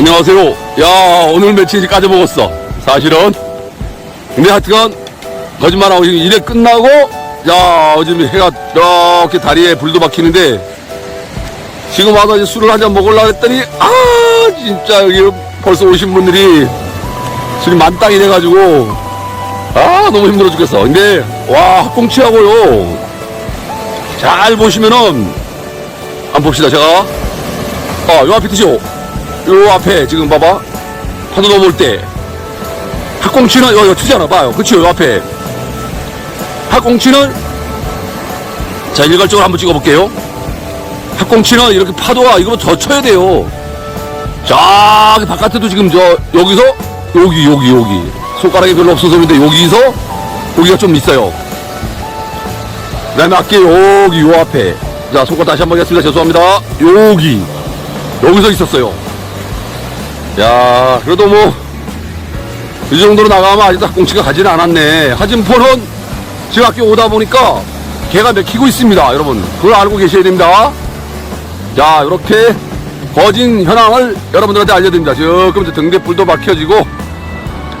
안녕하세요. 야, 오늘 며칠이 까져 먹었어. 사실은. 근데 하여튼간, 거짓말하고 지금 일에 끝나고, 야, 요즘 해가 이렇게 다리에 불도 박히는데, 지금 와서 이제 술을 한 잔 먹으려고 했더니, 아, 진짜 여기 벌써 오신 분들이 술이 만땅이 돼가지고, 아, 너무 힘들어 죽겠어. 근데, 와, 학꽁치하고요. 잘 보시면은, 한번 봅시다, 제가. 아, 요 앞에 드시오. 요 앞에 지금 봐봐. 파도 넘어올 때. 학꽁치는, 요, 요 트잖아. 봐요. 그치요, 요 앞에. 학꽁치는, 자, 일괄적으로 한번 찍어볼게요. 학꽁치는 이렇게 파도가, 이거 더 쳐야 돼요. 저기 바깥에도 지금 저, 여기서, 여기, 여기, 여기. 손가락이 별로 없어서 그런데 여기서, 여기가 좀 있어요. 그 다음에 아까 여기, 요 앞에. 자, 손가락 다시 한번 하겠습니다. 죄송합니다. 여기. 여기서 있었어요. 야, 그래도 뭐, 이 정도로 나가면 아직도 학꽁치가 가지는 않았네. 하진포는 지금 학교 오다 보니까 개가 맥히고 있습니다. 여러분, 그걸 알고 계셔야 됩니다. 자, 이렇게 거진 현황을 여러분들한테 알려드립니다. 지금 이제 등대 불도 박혀지고,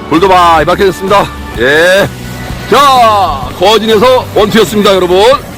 불도 많이 박혀졌습니다. 예. 자, 거진에서 원투였습니다, 여러분.